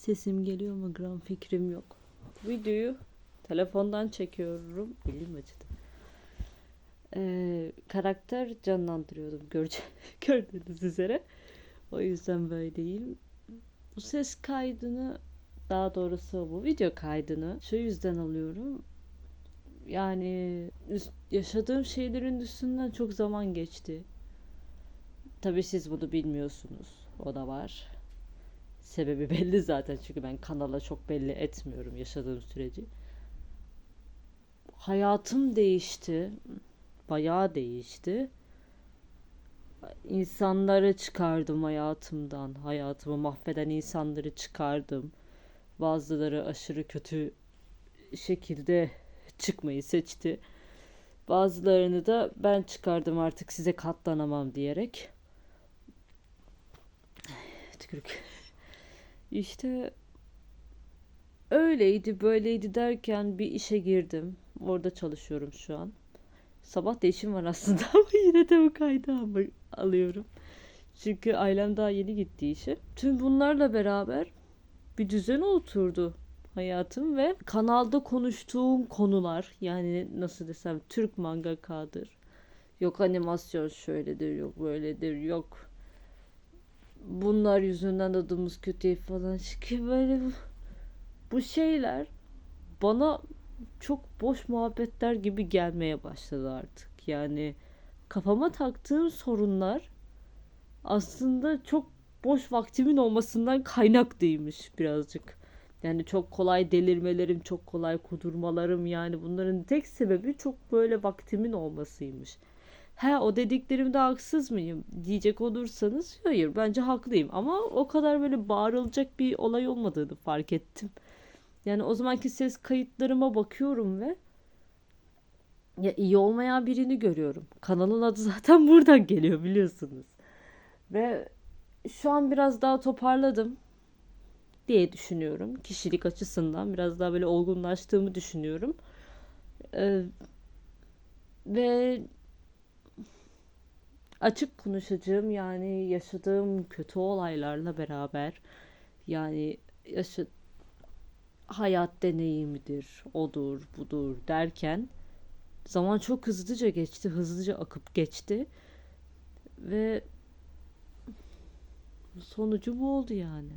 Sesim geliyor mu gram fikrim yok. Videoyu telefondan çekiyorum. Elim acıdı. Ee, karakter canlandırıyordum gördüğünüz üzere. O yüzden böyleyim. Bu ses kaydını daha doğrusu bu video kaydını şu yüzden alıyorum. Yani yaşadığım şeylerin üstünden çok zaman geçti. Tabii siz bunu bilmiyorsunuz. O da var. Sebebi belli zaten çünkü ben kanala çok belli etmiyorum yaşadığım süreci. Hayatım değişti. Bayağı değişti. İnsanları çıkardım hayatımdan. Hayatımı mahveden insanları çıkardım. Bazıları aşırı kötü şekilde çıkmayı seçti. Bazılarını da ben çıkardım artık size katlanamam diyerek. Tükürük. İşte öyleydi böyleydi derken bir işe girdim. Orada çalışıyorum şu an. Sabah da işim var aslında ama yine de bu kaydı alıyorum. Çünkü ailem daha yeni gitti işe. Tüm bunlarla beraber bir düzen oturdu hayatım ve kanalda konuştuğum konular yani nasıl desem Türk mangakadır. Yok animasyon şöyledir, yok böyledir, yok bunlar yüzünden adımız kötüye falan çıkıyor böyle bu, bu şeyler bana çok boş muhabbetler gibi gelmeye başladı artık. Yani kafama taktığım sorunlar aslında çok boş vaktimin olmasından kaynaklıymış birazcık. Yani çok kolay delirmelerim, çok kolay kudurmalarım yani bunların tek sebebi çok böyle vaktimin olmasıymış. Ha o dediklerimde haksız mıyım diyecek olursanız hayır bence haklıyım ama o kadar böyle bağırılacak bir olay olmadığını fark ettim. Yani o zamanki ses kayıtlarıma bakıyorum ve ya iyi olmayan birini görüyorum. Kanalın adı zaten buradan geliyor biliyorsunuz. Ve şu an biraz daha toparladım diye düşünüyorum. Kişilik açısından biraz daha böyle olgunlaştığımı düşünüyorum. Ee, ve açık konuşacağım yani yaşadığım kötü olaylarla beraber yani yaşa hayat deneyimidir, odur, budur derken zaman çok hızlıca geçti, hızlıca akıp geçti ve sonucu bu oldu yani.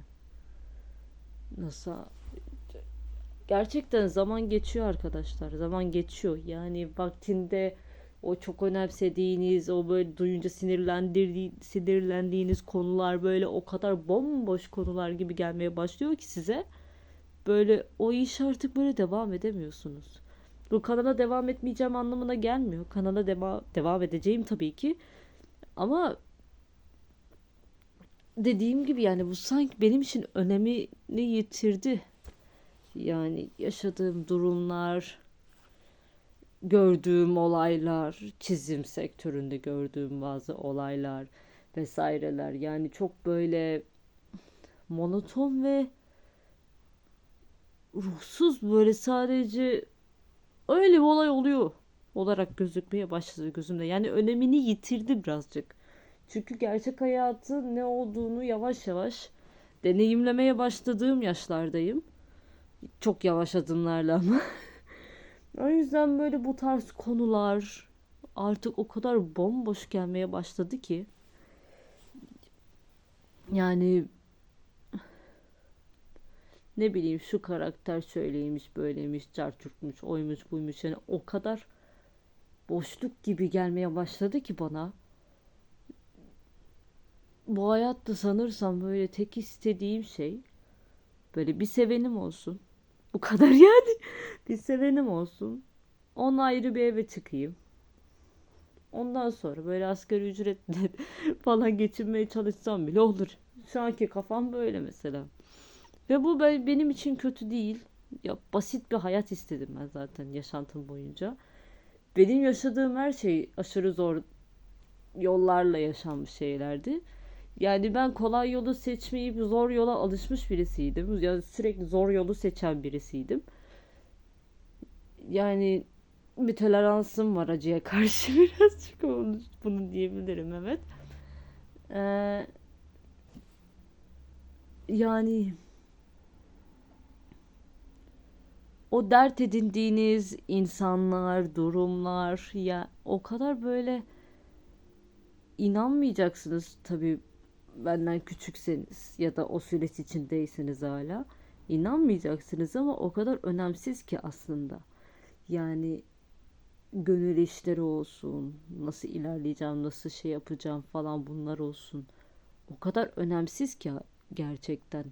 Nasıl? Gerçekten zaman geçiyor arkadaşlar. Zaman geçiyor. Yani vaktinde o çok önemsediğiniz, o böyle duyunca sinirlendirdiği, sinirlendiğiniz konular böyle o kadar bomboş konular gibi gelmeye başlıyor ki size. Böyle o iş artık böyle devam edemiyorsunuz. Bu kanala devam etmeyeceğim anlamına gelmiyor. Kanala deva devam edeceğim tabii ki. Ama dediğim gibi yani bu sanki benim için önemini yitirdi. Yani yaşadığım durumlar, gördüğüm olaylar, çizim sektöründe gördüğüm bazı olaylar vesaireler. Yani çok böyle monoton ve ruhsuz böyle sadece öyle bir olay oluyor olarak gözükmeye başladı gözümde. Yani önemini yitirdi birazcık. Çünkü gerçek hayatın ne olduğunu yavaş yavaş deneyimlemeye başladığım yaşlardayım. Çok yavaş adımlarla ama. o yüzden böyle bu tarz konular artık o kadar bomboş gelmeye başladı ki. Yani ne bileyim şu karakter şöyleymiş, böyleymiş, carçurtmuş, oymuş, buymuş. Yani o kadar boşluk gibi gelmeye başladı ki bana. Bu hayatta sanırsam böyle tek istediğim şey böyle bir sevenim olsun. Bu kadar yani. Bir sevenim olsun. On ayrı bir eve çıkayım. Ondan sonra böyle asgari ücretle falan geçinmeye çalışsam bile olur. Şu anki kafam böyle mesela. Ve bu be- benim için kötü değil. Ya basit bir hayat istedim ben zaten yaşantım boyunca. Benim yaşadığım her şey aşırı zor yollarla yaşanmış şeylerdi. Yani ben kolay yolu seçmeyip zor yola alışmış birisiydim. Yani sürekli zor yolu seçen birisiydim. Yani bir toleransım var acıya karşı birazcık onu, bunu diyebilirim evet. Ee, yani o dert edindiğiniz insanlar, durumlar ya o kadar böyle inanmayacaksınız tabii benden küçükseniz ya da o süreç içindeyseniz hala inanmayacaksınız ama o kadar önemsiz ki aslında. Yani gönül işleri olsun, nasıl ilerleyeceğim, nasıl şey yapacağım falan bunlar olsun. O kadar önemsiz ki gerçekten.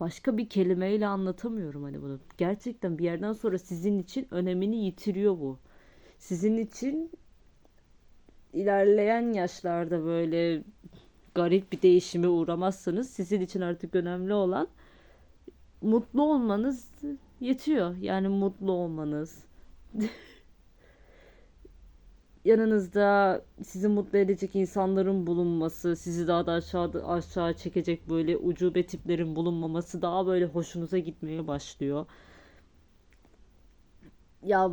Başka bir kelimeyle anlatamıyorum hani bunu. Gerçekten bir yerden sonra sizin için önemini yitiriyor bu. Sizin için ilerleyen yaşlarda böyle garip bir değişime uğramazsanız sizin için artık önemli olan mutlu olmanız yetiyor. Yani mutlu olmanız. Yanınızda sizi mutlu edecek insanların bulunması, sizi daha da aşağı aşağı çekecek böyle ucube tiplerin bulunmaması daha böyle hoşunuza gitmeye başlıyor. Ya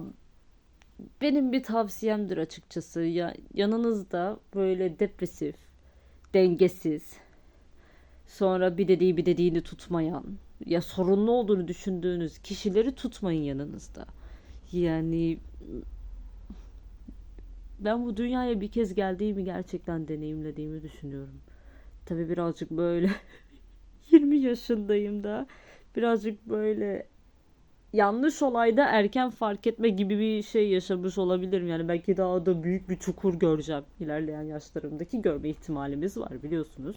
benim bir tavsiyemdir açıkçası. Ya yanınızda böyle depresif, dengesiz, sonra bir dediği bir dediğini tutmayan, ya sorunlu olduğunu düşündüğünüz kişileri tutmayın yanınızda. Yani ben bu dünyaya bir kez geldiğimi gerçekten deneyimlediğimi düşünüyorum. Tabii birazcık böyle 20 yaşındayım da birazcık böyle yanlış olayda erken fark etme gibi bir şey yaşamış olabilirim. Yani belki daha da büyük bir çukur göreceğim ilerleyen yaşlarımdaki görme ihtimalimiz var biliyorsunuz.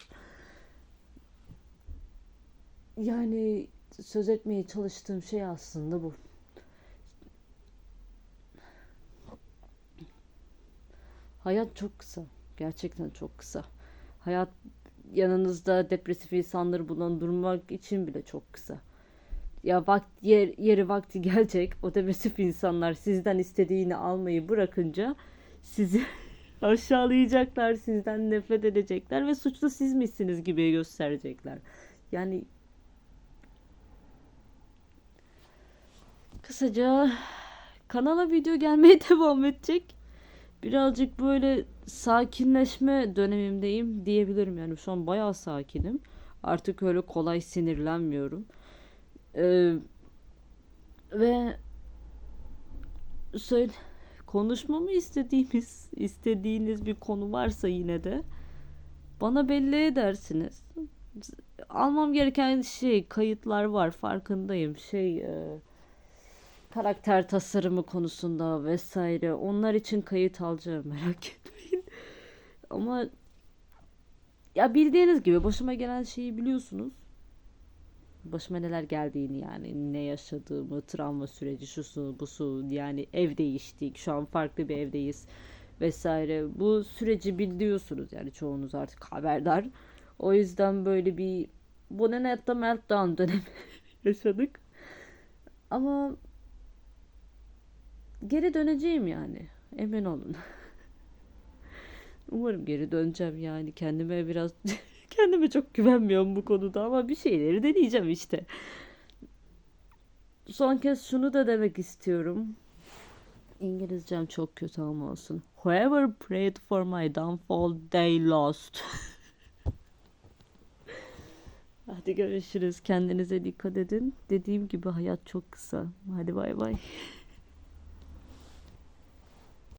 Yani söz etmeye çalıştığım şey aslında bu. Hayat çok kısa. Gerçekten çok kısa. Hayat yanınızda depresif insanları bulundurmak için bile çok kısa. Ya vakt, yer, yeri vakti gelecek. O depresif insanlar sizden istediğini almayı bırakınca sizi aşağılayacaklar, sizden nefret edecekler ve suçlu siz misiniz gibi gösterecekler. Yani kısaca kanala video gelmeye devam edecek. Birazcık böyle sakinleşme dönemimdeyim diyebilirim yani şu an bayağı sakinim. Artık öyle kolay sinirlenmiyorum. Ee, ve söyle konuşmamı istediğimiz istediğiniz bir konu varsa yine de bana belli edersiniz. Almam gereken şey kayıtlar var farkındayım. Şey e, karakter tasarımı konusunda vesaire onlar için kayıt alacağım merak etmeyin. Ama ya bildiğiniz gibi başıma gelen şeyi biliyorsunuz. Başıma neler geldiğini yani ne yaşadığımı, travma süreci, şusu, busu yani ev değiştik. Şu an farklı bir evdeyiz vesaire. Bu süreci biliyorsunuz yani çoğunuz artık haberdar. O yüzden böyle bir bu ne hatta meltdown dönemi yaşadık. Ama geri döneceğim yani. Emin olun. Umarım geri döneceğim yani. Kendime biraz kendime çok güvenmiyorum bu konuda ama bir şeyleri deneyeceğim işte. Son kez şunu da demek istiyorum. İngilizcem çok kötü ama olsun. Whoever prayed for my downfall, they lost. Hadi görüşürüz. Kendinize dikkat edin. Dediğim gibi hayat çok kısa. Hadi bay bay.